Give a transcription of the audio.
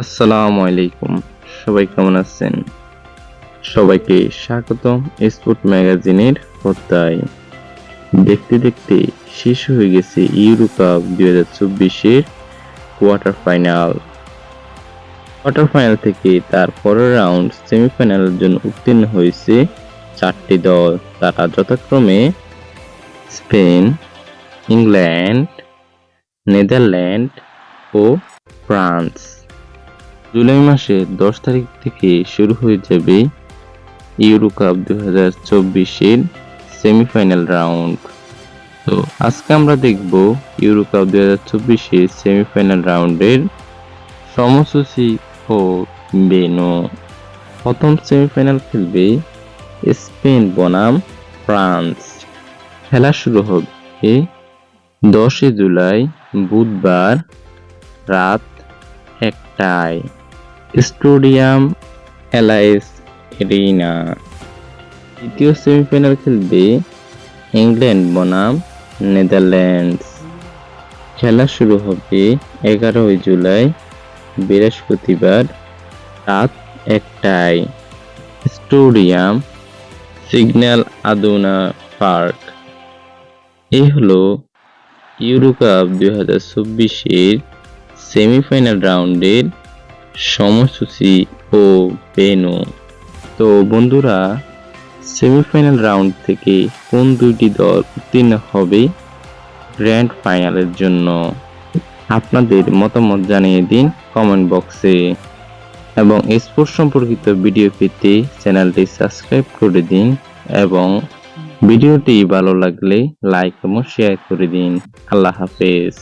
আসসালামু আলাইকুম। সবাই কেমন আছেন? সবাইকে স্বাগতম স্পোর্ট ম্যাগাজিনের পর্দায়। দেখতে দেখতে শেষ হয়ে গেছে ইউরো দুই হাজার চব্বিশের কোয়ার্টার ফাইনাল কোয়ার্টার ফাইনাল থেকে তার পরের রাউন্ড সেমিফাইনালের জন্য উত্তীর্ণ হয়েছে চারটি দল। তারা যথাক্রমে স্পেন, ইংল্যান্ড, নেদারল্যান্ড ও ফ্রান্স। জুলাই মাসে দশ তারিখ থেকে শুরু হয়ে যাবে ইউরো কাপ দু হাজার চব্বিশের সেমিফাইনাল রাউন্ড। তো আজকে আমরা দেখব ইউরো কাপ দু হাজার চব্বিশের সেমিফাইনাল রাউন্ডের সময়সূচি ও বেনো। প্রথম সেমিফাইনাল খেলবে স্পেন বনাম ফ্রান্স। খেলা শুরু হবে দশই জুলাই বুধবার রাত একটায়। Stadium Allianz Arena. দ্বিতীয় সেমিফাইনাল খেলবে ইংল্যান্ড, বনাম, নেদারল্যান্ডস। খেলা শুরু হবে এগারোই জুলাই, বৃহস্পতিবার রাত একটায়। Stadium Signal Iduna Park. এই হলো ইউরো কাপ দুই হাজার চব্বিশের সেমিফাইনাল রাউন্ডের সময়সূচি ও বেনু। তো বন্ধুরা সেমিফাইনাল রাউন্ড থেকে কোন দুইটি দল উত্তীর্ণ হবে গ্র্যান্ড ফাইনালের জন্য? আপনাদের মতামত জানিয়ে দিন কমেন্ট বক্সে এবং স্পোর্টস সম্পর্কিত ভিডিও পেতে চ্যানেলটি সাবস্ক্রাইব করে দিন এবং ভিডিওটি ভালো লাগলে লাইক এবং শেয়ার করে দিন। আল্লাহ হাফেজ।